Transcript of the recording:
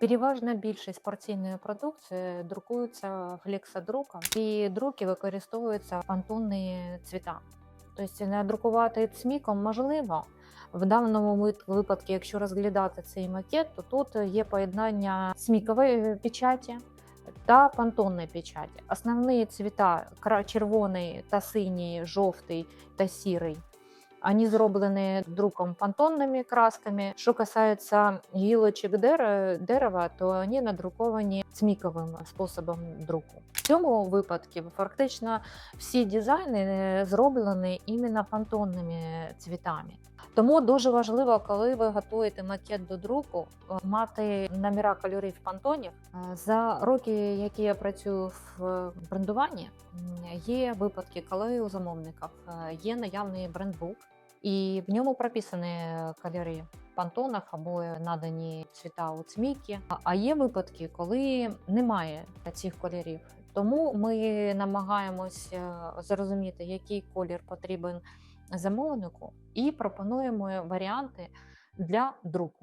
Переважна більшість порційної продукції друкується флексодруком, і друки використовуються пантонні цвіта. Тобто надрукувати цміком можливо. В даному випадку, якщо розглядати цей макет, то тут є поєднання цмікової печаті та пантонної печаті. Основні цвіта червоний та синій, жовтий та сірий. Вони зроблені друком пантонними красками. Що касається гілочок дер- дерева, то вони надруковані цміковим способом друку. В цьому випадку фактично всі дизайни е, зроблені іменно пантонними цвітами. Тому дуже важливо, коли ви готуєте макет до друку, е, мати номера кольорів пантонів. Е, За роки, які я працюю в брендуванні, є випадки, коли у замовників е, є наявний брендбук, і в ньому прописані кольори в пантонах або надані цвіта у цмікі. А- А є випадки, коли немає цих кольорів. Тому ми намагаємось е, зрозуміти, який колір потрібен замовнику, і пропонуємо варіанти для друку.